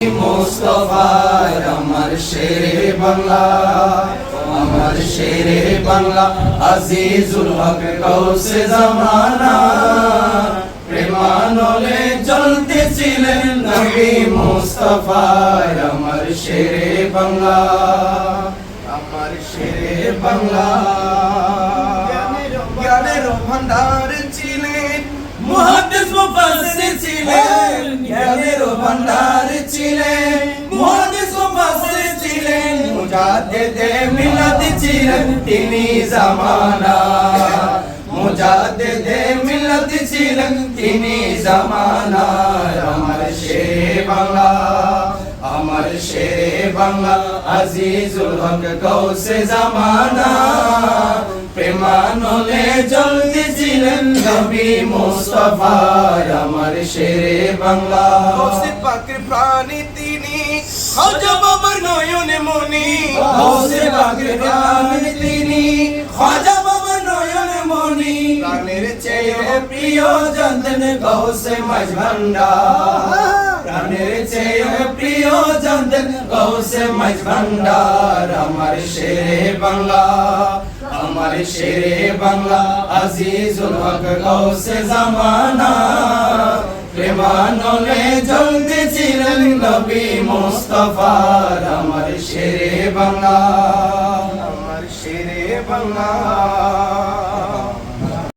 মোস্তফার আমার শেরে বাংলা, আমার শেরে বাংলা, আজিজুল হক কৌসে জামানা। প্রেমানলে চলতেছিলেন নবী মোস্তফার আমার শেরে বাংলা, আমার শেরে বাংলা। জ্ঞানের ভান্ডার ছিলেন মুজাদ্দিদে মিলাদ ছিলেন তিনি জামানা। মুজাদ্দিদে মিলাদ ছিলেন তিনি আমার শেরে বাংলা, আমার শেরে বাংলা, আজিজুল হক প্রেমানলে জলদি ছিলেন আমার শেরে বাংলা। পাকের প্রাণী তিনি। খাজা বাবার নয়নে মনি গৌসে পাকের প্রাণ তিনি। খাজা বাবা নয়ন মনি প্রাণের চেয়ে প্রিয় জানতেন গৌসে মাঝ প্রাণের চেয়ে প্রিয় জানতেন গৌসে মাঝ আমার শেরে বাংলা, আমার শেরে বাংলা, আজিজুল হক গৌসে জামানা। প্রেমানলে জলদি ছিলেন নবী মুস্তফার আমার শেরে বাংলা। আমার শেরে বাংলা।